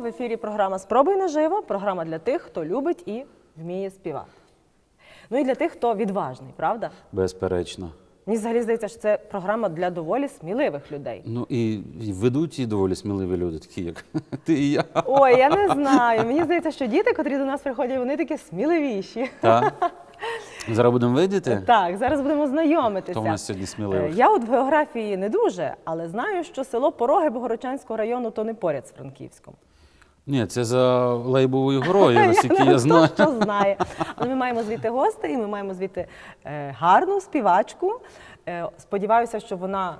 В ефірі програма Спробуй наживо. Програма для тих, хто любить і вміє співати. Ну і для тих, хто відважний, правда? Безперечно. Мені взагалі здається, що це програма для доволі сміливих людей. Ну і, ведуть і доволі сміливі люди, такі як ти і я. Ой, я не знаю. Мені здається, що діти, котрі до нас приходять, вони такі сміливіші. Та? Зараз будемо видіти? Так, зараз будемо знайомитися. Хто в нас сьогодні Е, сміливий? Я от в географії не дуже, але знаю, що село Пороги Богородчанського району то не поряд з Франківськом. Ні, це за Лейбовою горою, наскільки я знаю. Хто що знає. Але ми маємо звідти гостей, і ми маємо звідти е, гарну співачку. Е, сподіваюся, що вона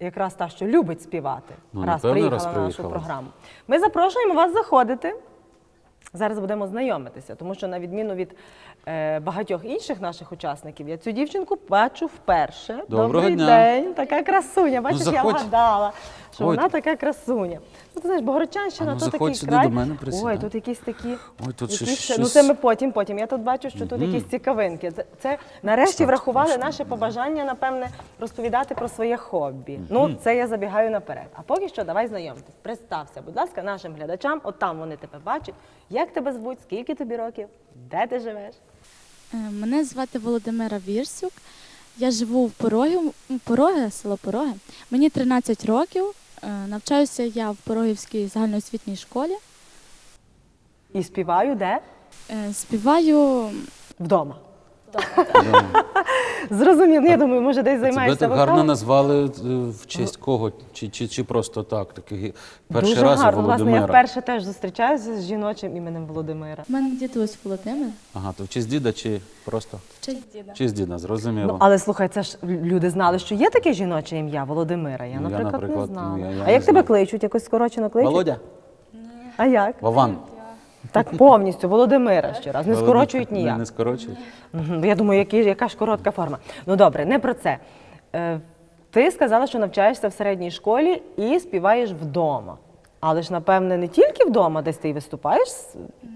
якраз та, що любить співати, Ну, раз напевно, приїхала раз на нашу приїхала. програму. Ми запрошуємо вас заходити. Зараз будемо знайомитися, тому що на відміну від багатьох інших наших учасників, я цю дівчинку бачу вперше. Доброго Добрий дня. день, така красуня. Бачиш, я заходь. вгадала, що Ой. вона така красуня. Ну, ти знаєш, Богородчанщина, А ну, то заходь такий сюди край. до мене, Ой, тут якісь такі. Ой, тут якісь- щось- Ну це ми потім, потім. Я тут бачу, що тут якісь цікавинки. Це, це нарешті врахували наше побажання, напевне, розповідати про своє хобі. Ну, це я забігаю наперед. А поки що давай знайомитись. Представся, будь ласка, нашим глядачам. От там вони тебе бачать. Як тебе звуть, скільки тобі років, де ти живеш? Е, Мене звати Володимира Вірсюк. Я живу в Порогі, Пороги, село Пороги. Мені 13 років. Е, Навчаюся я в Порогівській загальноосвітній школі. І співаю де? Е, Співаю Вдома. Да. Зрозумів. Ну, Я думаю, може десь Тебе займаєшся так гарно вокалом. назвали е, в честь кого? Чи, чи, чи просто так? Такий перший Дуже раз гарно. Власне, я Володимира. вперше теж зустрічаюся з жіночим іменем Володимира. в мене дідусь Володимир. Ага, то в честь діда чи просто? В честь діда. В честь діда, зрозуміло. Ну, але слухай, це ж люди знали, що є таке жіноче ім'я Володимира. Я, Ну, я, наприклад, не наприклад, знала. ну, я- я а не як тебе знаю. кличуть? Якось скорочено кличуть? Володя? А як? Вован. Так повністю, Володимира ще раз. Не скорочують Не, ніяк. не скорочують. Мгм. Я думаю, які, яка ж коротка форма. Ну добре, не про це. Е, ти сказала, що навчаєшся в середній школі і співаєш вдома. Але ж, напевне, не тільки вдома, десь ти й виступаєш, с-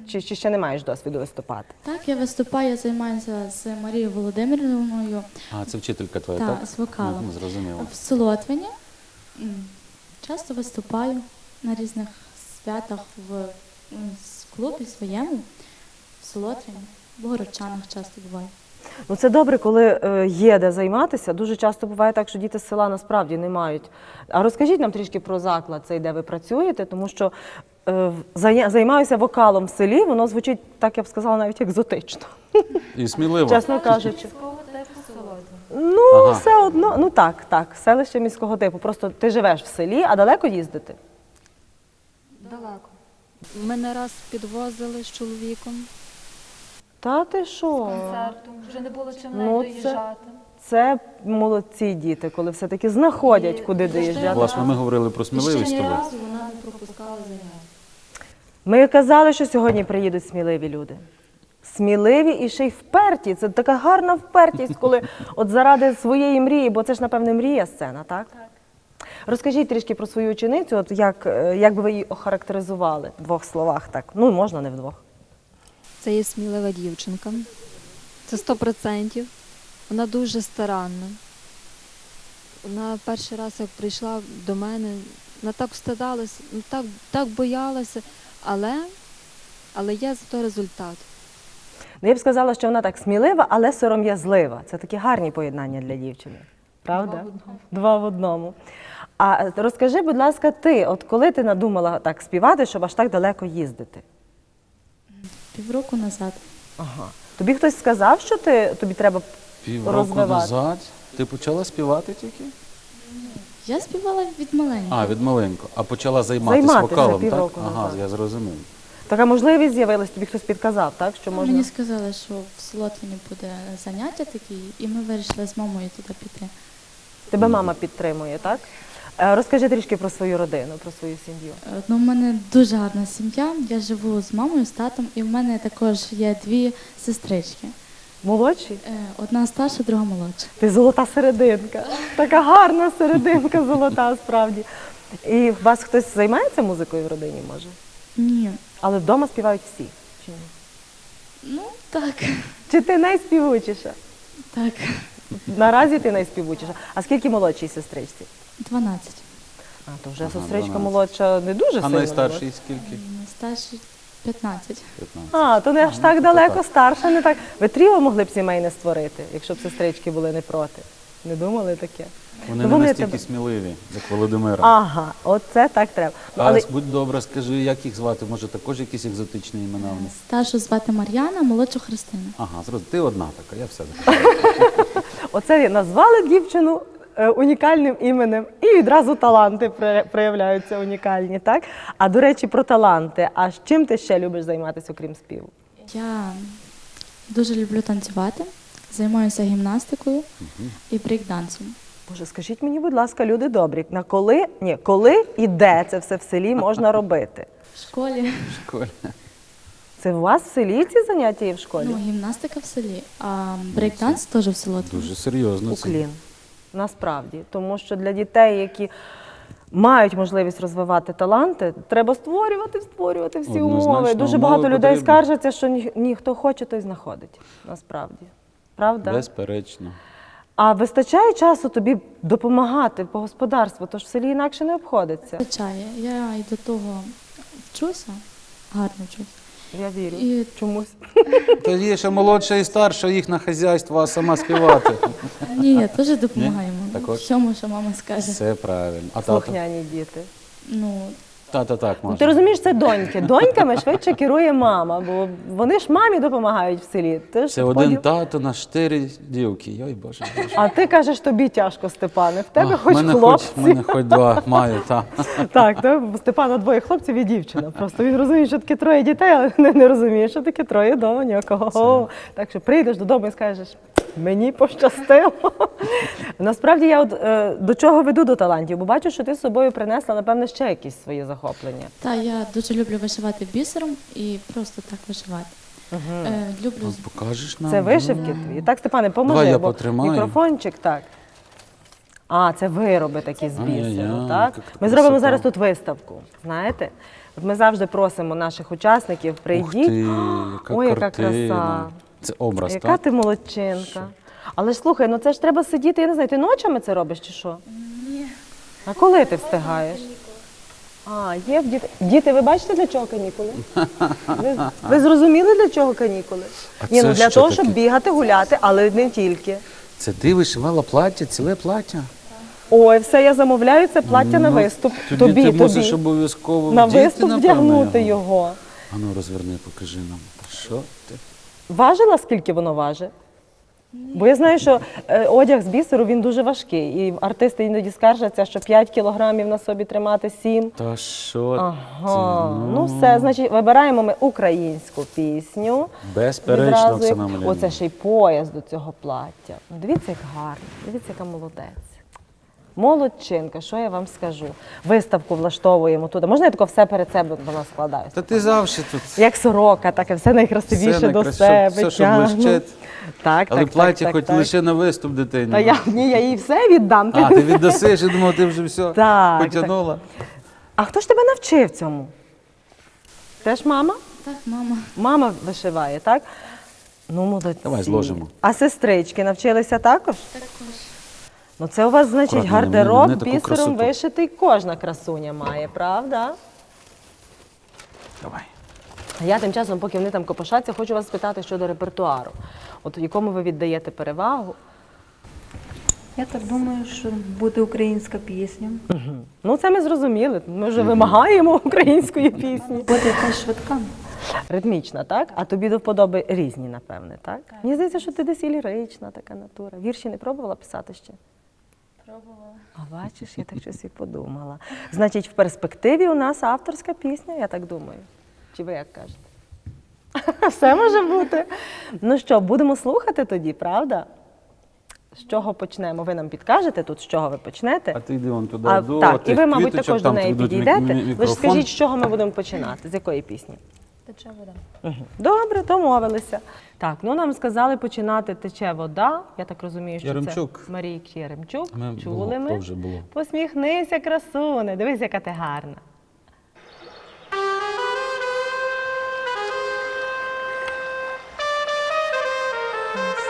чи, чи ще не маєш досвіду виступати? Так, я виступаю, займаюся з Марією Володимирівною А, це вчителька твоя, та, так? з вокалом. Ну, зрозуміло. в Солотвині. М, Часто виступаю на різних святах в, м, в клубі своєму, в Солотвині, в Богородчанах часто буваю. Ну це добре, коли е, є де займатися. Дуже часто буває так, що діти з села насправді не мають. А розкажіть нам трішки про заклад, цей, де ви працюєте, тому що е, займаюся вокалом в селі, воно звучить, так я б сказала, навіть екзотично. І сміливо. Чесно кажучи. Ну, Ага. все одно, ну так, так, селище міського типу. Просто ти живеш в селі, а далеко їздити. Мене раз підвозили з чоловіком Та ти що? концерту. Вже не було чим Ну, навіть це- доїжджати. Це молодці діти, коли все-таки знаходять, куди доїжджати. Власне, ми говорили про сміливість ще ні разу вона не пропускала заняття. Ми казали, що сьогодні приїдуть сміливі люди. Сміливі і ще й вперті. Це така гарна впертість, коли от заради своєї мрії, бо це ж, напевне, мрія сцена, так? Розкажіть трішки про свою ученицю, от як, е, як би ви її охарактеризували в двох словах, так. Ну, можна не в двох. Це є смілива дівчинка. Це сто процентів. Вона дуже старанна. Вона перший раз, як прийшла до мене, вона так встидалася, ну, так, так боялася, але, але є зато результат. Ну, я б сказала, що вона так смілива, але сором'язлива. Це такі гарні поєднання для дівчини. Правда? Два в одному. А розкажи, будь ласка, ти, от коли ти надумала так співати, щоб аж так далеко їздити? Півроку назад. Ага. Тобі хтось сказав, що ти, тобі треба Півроку розвивати? назад ти почала співати тільки? Я співала від маленького. А, від маленько. А почала займатися Займатися вокалом, так? півроку Ага, назад. я зрозумів. Така можливість з'явилась, тобі хтось підказав, так? Що можна. Мені сказали, що в Солотвині буде заняття такі, і ми вирішили з мамою туди піти. Тебе мама підтримує, так? Е, Розкажи трішки про свою родину, про свою сім'ю. Е, Ну, в мене дуже гарна сім'я. Я живу з мамою, з татом, і в мене також є дві сестрички. Молодші? Е, Одна старша, друга молодша. Ти золота серединка. Така гарна серединка золота, справді. І у вас хтось займається музикою в родині, може? Ні. Але вдома співають всі. Чи ні? Ну, так. Чи ти найспівучіша? Так. Наразі ти найспівучіша. А скільки молодшій сестричці? 12. А то вже Ага, сестричка 12. молодша не дуже А сильно. найстарший скільки? Найстарший 15. 15. А, то не аж так далеко старша, не так. Ви тріо могли б сімейне створити, якщо б сестрички були не проти. Не думали таке? Вони Ну, не вони настільки тебе- сміливі, як Володимира. Ага, оце так треба. А але будь добра, скажи, як їх звати? Може, також якісь екзотичні імена у них? Старшу звати Мар'яна, молодшу Христина. Ага, зрозумів. Ти одна така, я все. оце назвали дівчину е, унікальним іменем, і відразу таланти проявляються унікальні, так? А до речі, про таланти. А з чим ти ще любиш займатися, окрім співу? Я дуже люблю танцювати, займаюся гімнастикою і брейкдансом. Боже, скажіть мені, будь ласка, люди добрі, на коли ні, коли і де це все в селі можна робити? В школі В школі. Це у вас в селі ці заняття є в школі? ну, гімнастика в селі, а брейкданс теж в село. Дуже серйозно. це. Уклін. Насправді. Тому що для дітей, які мають можливість розвивати таланти, треба створювати, створювати всі Однозначно, умови. Дуже умови багато людей скаржаться, що ні, ні, хто хоче, той знаходить. Насправді. Правда? Безперечно. А вистачає часу тобі допомагати по господарству, тож в селі інакше не обходиться. Звичайно, я і до того вчуся, гарно вчусь. Я вірю. І Чомусь. Є ще молодша і старша, їх на хазяйство, а сама співати. ні, теж допомагаємо. Також? Чому, що мама скаже? Все правильно. А тато? Слухняні діти. Ну, Тата так Ну, може. ти розумієш, це доньки. Доньками швидше керує мама, бо вони ж мамі допомагають в селі. Ти ж Це один поділ- тато на чотири дівки. Йой, боже, боже. А ти кажеш, тобі тяжко, Степане. В тебе А, хоч мене хлопці. Хоч, мене хоч два маю, так. Так, то в Степана двоє хлопців і дівчина. Просто він розуміє, що таке троє дітей, але не, не розуміє, що таке троє доньок. Ого. Так що прийдеш додому і скажеш. Мені пощастило. Насправді я от е, до чого веду до талантів, бо бачу, що ти з собою принесла, напевне, ще якісь свої захоплення. та я дуже люблю вишивати бісером і просто так вишивати. Е, люблю Покажеш нам? Це вишивки твої. Так, Степане, поможи, Давай я бо потримаю. мікрофончик, так. А, це вироби такі з Ай-яй-яй, так? Ми зробимо красота. зараз тут виставку. Знаєте? От ми завжди просимо наших учасників, Ух прийдіть. ти, яка Ой, яка картина. краса. Це образ, Яка так? ти молодчинка. Але ж слухай, ну це ж треба сидіти, я не знаю, ти ночами це робиш чи що? Ні. А коли ти встигаєш? А, є в діти. Діти, ви бачите, для чого канікули? Ви, ви зрозуміли, для чого канікули? А Ні, ну для що того, щоб бігати, гуляти, але не тільки. Це ти вишивала плаття, ціле плаття? Ой, все, я замовляю це плаття на Ну, виступ. Тоді тобі, ти тобі. мусиш обов'язково на вдіти, виступ напевно, вдягнути його. А ну розверни, покажи нам. Що ти? Важила, скільки воно важить? Бо я знаю, що е, одяг з бісеру він дуже важкий. І артисти іноді скаржаться, що 5 кілограмів на собі тримати 7. Та що Ага, ти? ну все, значить, вибираємо ми українську пісню. Безперечно, Оксана. Оце ще й пояс до цього плаття. Ну, дивіться, як гарно, дивіться, яка молодець. Молодчинка, що я вам скажу? Виставку влаштовуємо туди. Можна я тако все перед себе вона складаю? Та ти завжди тут. Як сорока, таке все найкрасивіше Все до себе. все, що блищить. Так, Але так, плаття так, хоч так, лише на виступ дитині. Та я, ні, я їй все віддам. А, ти віддасиш, я думав, ти вже все Так, потягнула. А хто ж тебе навчив цьому? Теж мама? Так, мама. Мама вишиває, так? Ну, молодці. Давай зложимо. А сестрички навчилися також? Також. Ну це у вас, значить, не- гардероб не таку бісером красоту. вишитий кожна красуня має, правда? Давай. А я тим часом, поки вони там копошаться, хочу вас спитати щодо репертуару. От якому ви віддаєте перевагу? Я так думаю, що буде українська пісня. Ну, це ми зрозуміли. Ми вже вимагаємо української пісні. Буде якась швидка. Ритмічна, так? А тобі до вподоби різні, напевне, так? Мені здається, що ти десь і лірична така натура. Вірші не пробувала писати ще? Пробувала. А бачиш, я так щось і подумала. Значить, в перспективі у нас авторська пісня, я так думаю. Чи ви як кажете? Все може бути. Ну що, будемо слухати тоді, правда? З чого почнемо? Ви нам підкажете тут, з чого ви почнете? А ти йди вон туди А, до так, і тих ви, мабуть, квіточок, також до там неї підійдете. мі- Ви ж мікрофон. скажіть, з чого ми будемо починати? З якої пісні? Тече вода. Добре, домовилися. Так, ну нам сказали починати тече вода. Я так розумію, що Яремчук. це Марійки Яремчук. Ми- Чули було, ми? то вже було. Посміхнися, красуне. Дивись, яка ти гарна.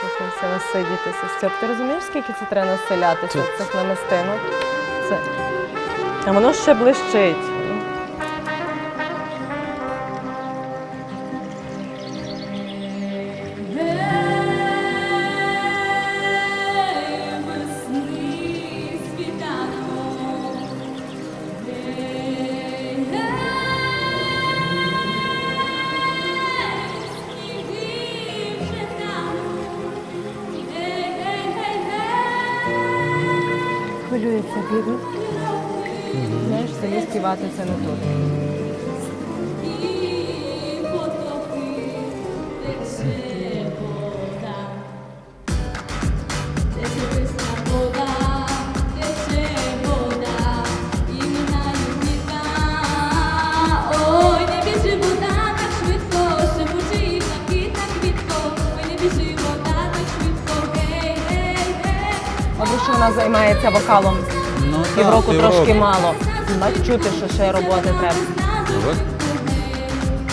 Слухайся, насидітися. Стьоп, ти розумієш, скільки це треба населятися Це- цих намистинок? Це А воно ще блищить. Добре, що вона займається вокалом. Ну, Півроку так, трошки мало. Чути, що ще роботи треба.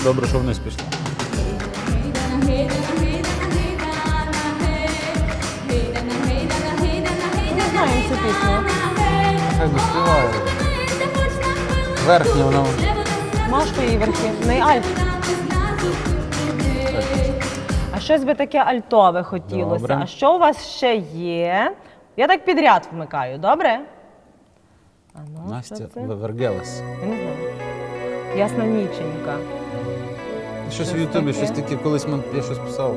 Добре, що вниз пішла. Не знаємо цю пісню. Хай доспіває. Верхня вона. Машко її верхи. Не альт. А щось би таке альтове хотілося. Добре. А що у вас ще є? Я так підряд вмикаю, добре? А ну, Настя це? Вевергелес. Я не знаю. Ясна ніченька. Щось в Ютубі, таке. щось таке, колись ми- я щось писав.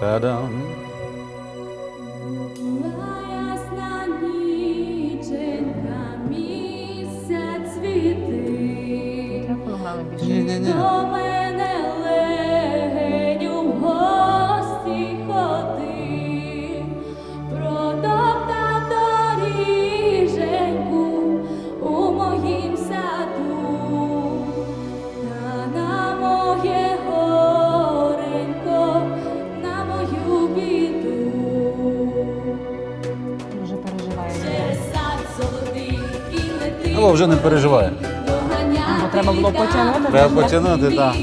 Та-дам. Ясна ніченька, місяць світить. Фонограми більше. Ні-ні-ні. До летить вже не переживає. треба було потягнути. Треба потягнути, так.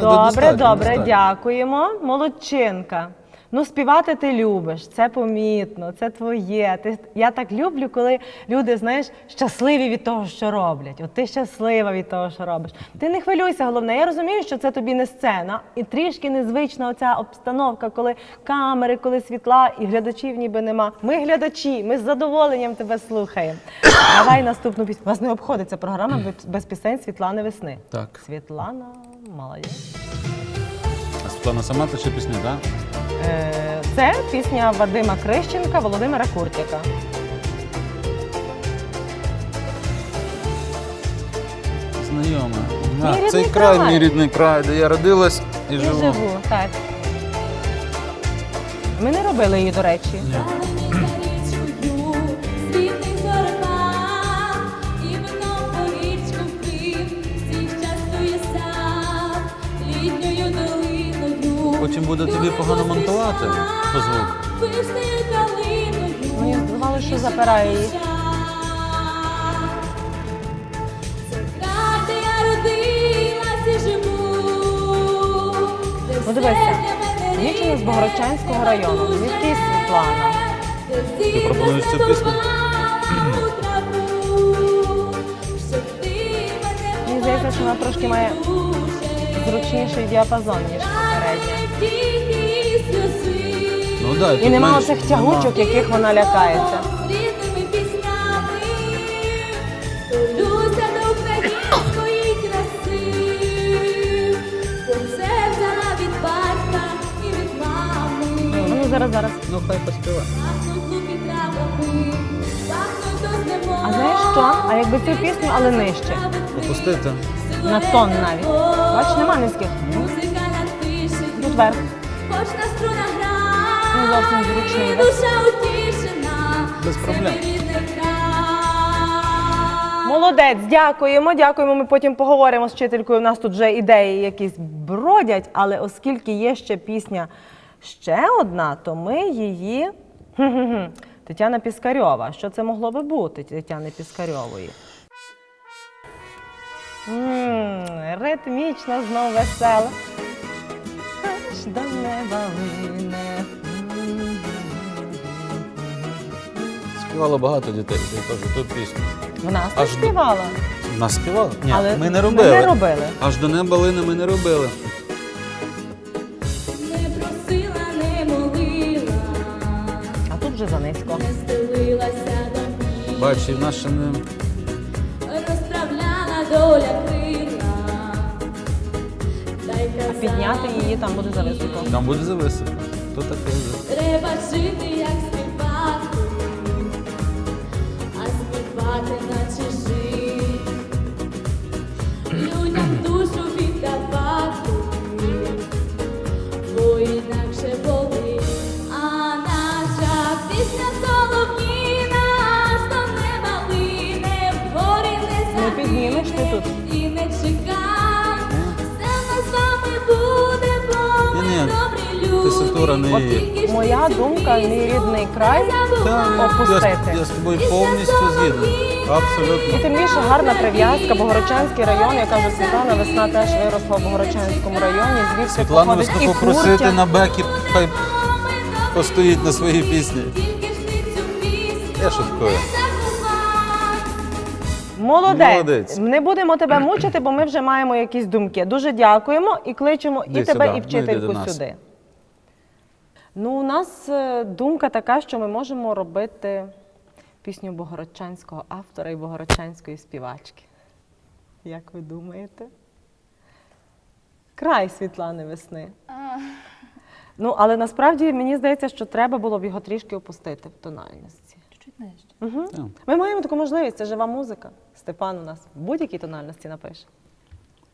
Добре, достатньо, добре, достатньо. дякуємо. Молодчинка. Ну, співати ти любиш, це помітно, це твоє. Ти, я так люблю, коли люди, знаєш, щасливі від того, що роблять. От ти щаслива від того, що робиш. Ти не хвилюйся, головне. Я розумію, що це тобі не сцена. І трішки незвична оця обстановка, коли камери, коли світла, і глядачів ніби нема. Ми глядачі, ми з задоволенням тебе слухаємо. Давай наступну пісню. Вас не обходиться програма без- пісень Світлани Весни. Так. Світлана, молодець. А Світлана сама пише пісні, так? Е, Це пісня Вадима Крищенка, Володимира Куртіка. Знайома. Мій А, рідний цей край, край. мій рідний край, де я родилась і, І живу. живу, так. Ми не робили її, до речі. Ні. Потім буде тобі погано монтувати по звуку. Пишною калиною. Мені здавалося, що запирає її. Я Ну, дивися, дівчина з Богородчанського району. Звідки Світлана? Ти пропонуєш цю пісню? Мені здається, що вона трошки має Зручніший діапазон, ніж. Ну да, І тут нема менш- оцих тягучок, яких вона лякається. Рідними піснями Долюся до української краси Сонце взяла від батька і від мами Ну зараз, зараз. Ну хай поспіває. Пахнуть луки травами Пахнуть до знемоги А знаєш що? А якби цю пісню, але нижче. Опустити. На тон навіть. Бач, нема низьких. Музика надпишить Тут верх. Хоч на струнах гра, Ну, зовсім зручний, і да? душа утішена, Без проблем. Край. Молодець, дякуємо, дякуємо. Ми потім поговоримо з вчителькою. У нас тут вже ідеї якісь бродять, але оскільки є ще пісня ще одна, то ми її. Хм-хм-хм. Тетяна Піскарьова. Що це могло би бути Тетяни Піскарьової? М, Ритмічно, знов весела. Аж до неба лине. Співало багато дітей, я кажу, ту пісню. Вона Аж Аж до- співала. Нас співали? Ні, але ми не робили. Ми не робили. Аж до неба лини ми не робили. Не просила, не молила, А тут вже занизько. не стелилася до ніг. Бач, і в нас ще не. розправляла доля підняти її там буде за високо. Там буде зависоко. То таке вже. Треба жити, як От ж Моя думка, мій рідний край опустити. Я, я з тобою повністю згідний. І тим більше гарна прив'язка, Богородчанський район, я кажу, Світлана Весна теж виросла в Богородчанському районі. Звідси Світлану Весну і попросити Куртя. на бекі, хай постоїть на своїй пісні. Я шуткую. Молодець. Молодець. Не будемо тебе мучити, бо ми вже маємо якісь думки. Дуже дякуємо і кличемо і тебе, сюди. і Ну, вчительку сюди. Ну, у нас е, думка така, що ми можемо робити пісню богородчанського автора і богородчанської співачки. Як ви думаєте? Край Світлани Весни. Ну, але насправді мені здається, що треба було б його трішки опустити в тональності. Чуть-чуть нижче. Угу. Ми маємо таку можливість, це жива музика. Степан у нас в будь-якій тональності напише.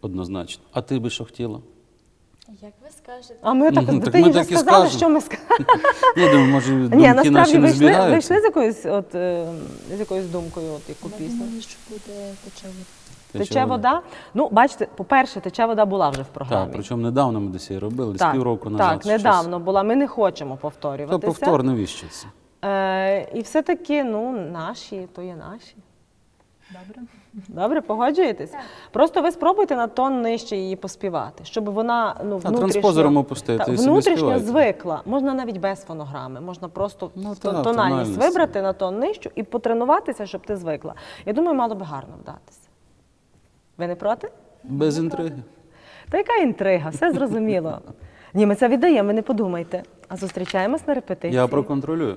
Однозначно. А ти би що хотіла? Як ви скажете? А ми так, Мгм, так ти ми вже так і сказали, скажемо. що ми сказали. Я думаю, може, думки Ні, наші насправді не ви йшли, ви збігаються. йшли з якоюсь, от, е, з якоюсь думкою, от яку Ми пісню. думали, що буде тече вода. Тече вода. Ну, бачите, по-перше, тече вода була вже в Так, програмі. причому недавно ми десь її робили, десь так, півроку назад. так, щось. недавно була. Ми не хочемо То повторюватися. повтор навіщо це? Е, і все-таки, ну, наші, то є наші. Добре. Добре, погоджуєтесь? Просто ви спробуйте на тон нижче її поспівати, щоб вона ну, внутрішньо, транспозором опустити Та, і собі внутрішньо співайте. звикла. Можна навіть без фонограми, можна просто Ну, тон- та, тональність тональність. вибрати на тон нижчу і потренуватися, щоб ти звикла. Я думаю, мало би гарно вдатися. Ви не проти? Без інтриги. Та яка інтрига, все зрозуміло. Ні, ми це віддаємо, ви не подумайте. А зустрічаємось на репетиції. Я проконтролюю.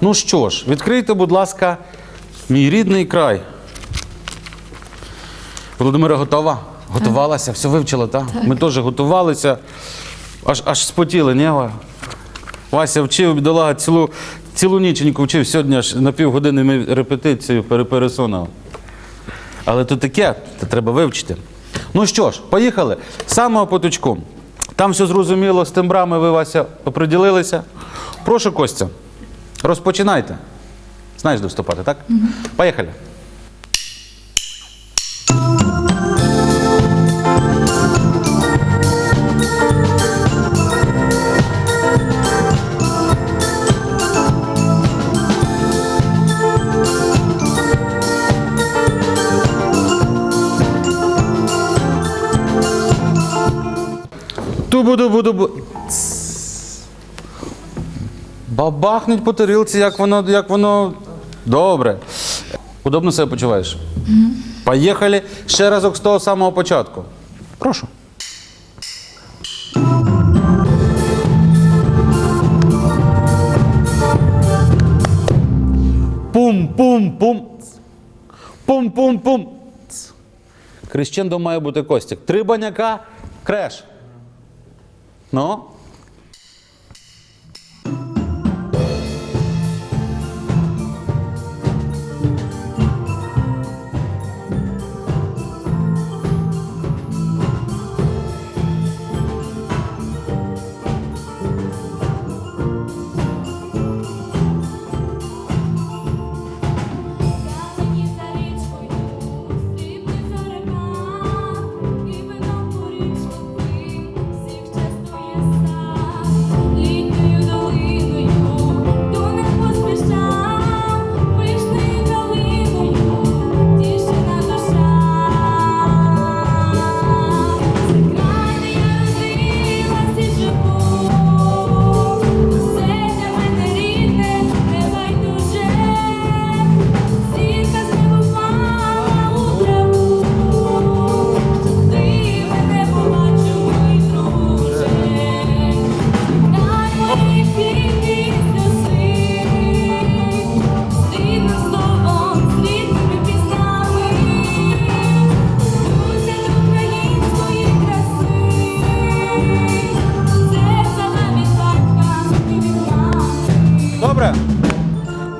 Ну що ж, відкрийте, будь ласка, мій рідний край. Володимира готова? Готувалася, все вивчила, так? Ми теж готувалися, аж, аж спотіли, ні? Вася вчив, бідолага, цілу, цілу ніченьку вчив, сьогодні аж на півгодини ми репетицію перепересунув. Але то таке, це треба вивчити. Ну що ж, поїхали. З самого поточку. Там все зрозуміло, з тембрами ви, Вася, оприділилися. Прошу, Костя, розпочинайте. Знаєш, де вступати, так? Поїхали. Ту-бу-ду-бу-ду-бу. Бабахнуть по тарілці, як воно, як воно. Добре. Удобно себе почуваєш? Поїхали ще разок з того самого початку. Прошу. Пум-пум-пум. Пум-пум-пум. Крещендо має бути Костік. Три баняка, креш. Ну.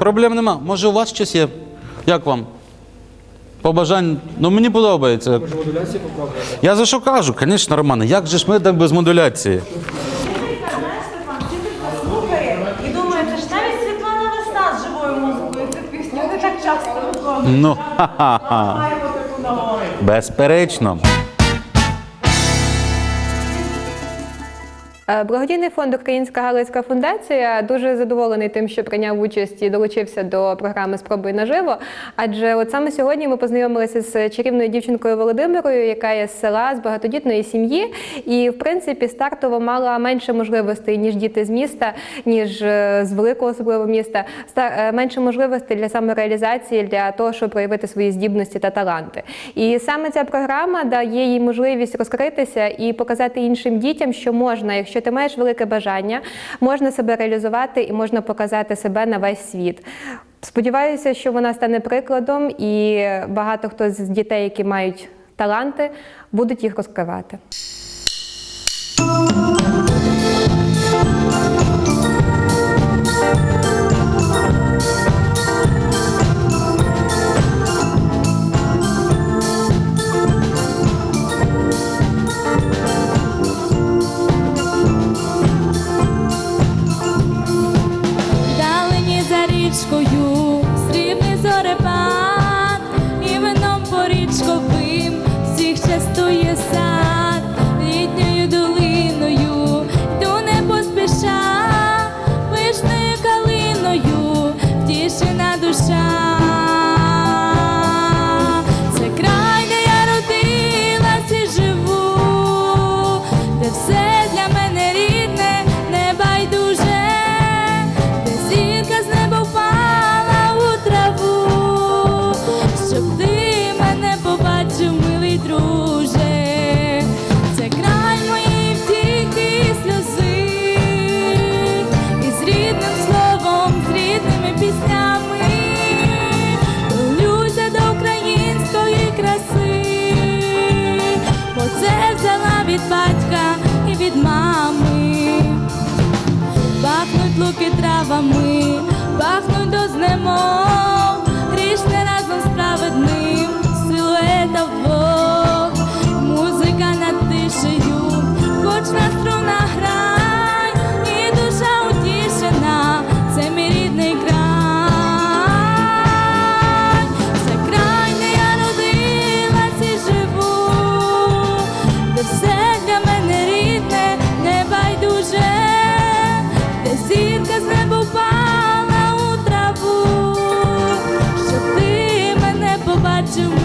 Проблем нема. Може, у вас щось є? Як вам? Побажань, ну мені подобається. Може, попробуємо? Я за що кажу, звісно, Романе, як же ж ми так без модуляції? Слухає і думає, це ж навіть Світлана Весна з живою музикою цю пісню не так часто виконує. Ну, ха-ха-ха. Маємо таку нагоду. Безперечно. Благодійний фонд Українська Галицька фундація дуже задоволений тим, що прийняв участь і долучився до програми Спробуй наживо. Адже от саме сьогодні ми познайомилися з чарівною дівчинкою Володимирою, яка є з села з багатодітної сім'ї, і в принципі стартово мала менше можливостей ніж діти з міста, ніж е, з великого особливо міста. Ста- е, менше можливостей для самореалізації, для того, щоб проявити свої здібності та таланти. І саме ця програма дає їй можливість розкритися і показати іншим дітям, що можна, якщо ти маєш велике бажання, можна себе реалізувати і можна показати себе на весь світ. Сподіваюся, що вона стане прикладом, і багато хто з дітей, які мають таланти, будуть їх розкривати. Мене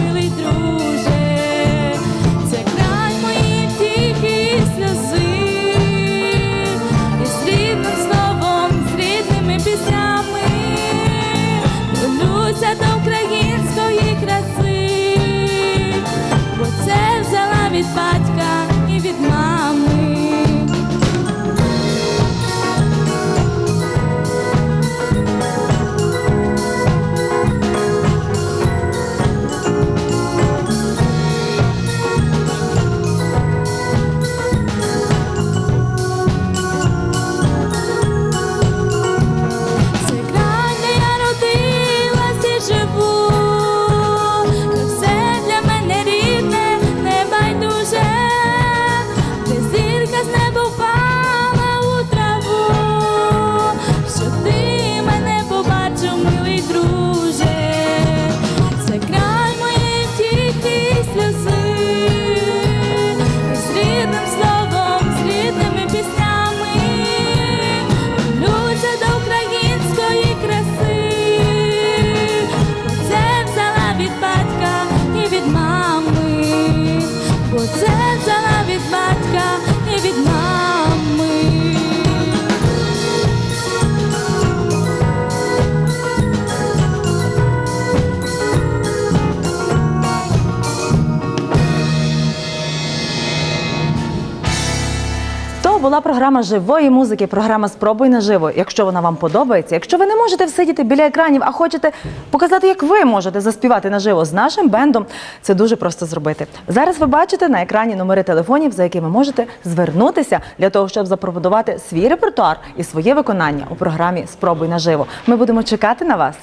була програма живої музики, програма Спробуй наживо. Якщо вона вам подобається, якщо ви не можете всидіти біля екранів, а хочете показати, як ви можете заспівати наживо з нашим бендом, це дуже просто зробити. Зараз ви бачите на екрані номери телефонів, за якими можете звернутися для того, щоб запропонувати свій репертуар і своє виконання у програмі Спробуй наживо. Ми будемо чекати на вас.